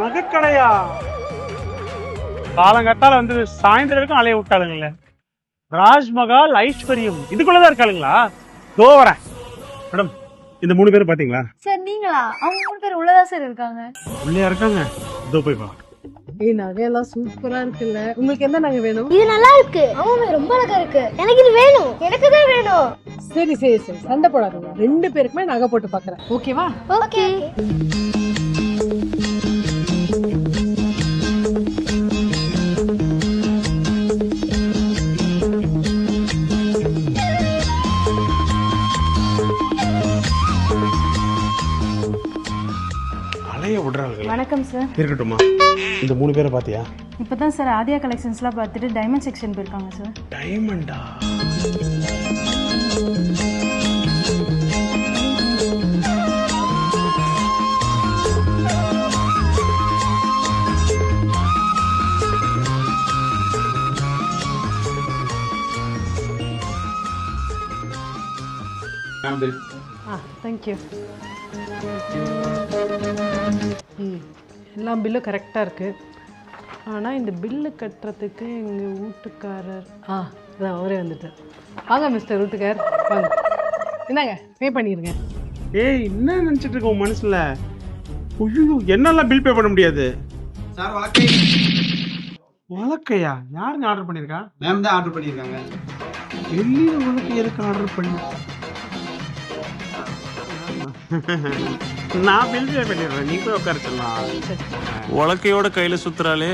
நகைக்கடையா காலங்கட்டால வந்து சாயந்தரம் வரைக்கும் அலைய விட்டாளுங்களே. ராஜ்மகால் ஐஸ்வர்யம். இதுக்குள்ளதான் இருக்காளுங்களா? தோ வரேன். மேடம் இந்த மூணு பேரும் பாத்தீங்களா? சார் நீங்களா? அவங்க மூணு பேர் உள்ளதா சார் இருக்காங்க? உள்ளே இருக்காங்க? இதோ போய் வா. ஏய் நகையெல்லாம் சூப்பரா இருக்குல்ல. உங்களுக்கு எந்த நகை வேணும்? இது நல்லா இருக்கு. ஆமாமே ரொம்ப அழகா இருக்கு. எனக்கு இது வேணும். எனக்கு தான் வேணும். சரி சரி சரி. சண்டை போடாதீங்க. ரெண்டு பேருக்குமே நகை போட்டு பாக்குறேன். ஓகேவா? ஓகே. விடுறாங்க வணக்கம் சார் இருக்கட்டுமா இந்த மூணு பேரை பாத்தியா? இப்பதான் சார் ஆதியா கலெக்ஷன்ஸ்லாம் பார்த்துட்டு டைமண்ட் செக்ஷன் போயிருக்காங்க சார் டைமண்டா ஆ தேங்க்யூ ம் எல்லாம் பில்லும் கரெக்டாக இருக்கு. ஆனால் இந்த பில்லு கட்டுறதுக்கு எங்கள் வீட்டுக்காரர் ஆ அதான் அவரே வந்துட்டார். வாங்க மிஸ்டர் வீட்டுக்கார் வாங்க. என்னங்க பே பண்ணிடுங்க ஏய் என்ன நினைச்சிட்டு இருக்க உன் மனசுல? ஐயோ என்னெல்லாம் பில் பே பண்ண முடியாது. சார் வழக்கை உலக்கையா யாருங்க ஆர்டர் பண்ணிருக்கா மேம் தான் ஆர்டர் பண்ணியிருக்காங்க. வெளியில உலக்கை எதுக்கு ஆர்டர் பண்ணி நான் பில் பே பண்ணிடுறேன் நீ போய் உட்கார சொல்லலாம் உலக்கையோட கையில சுத்துறாளே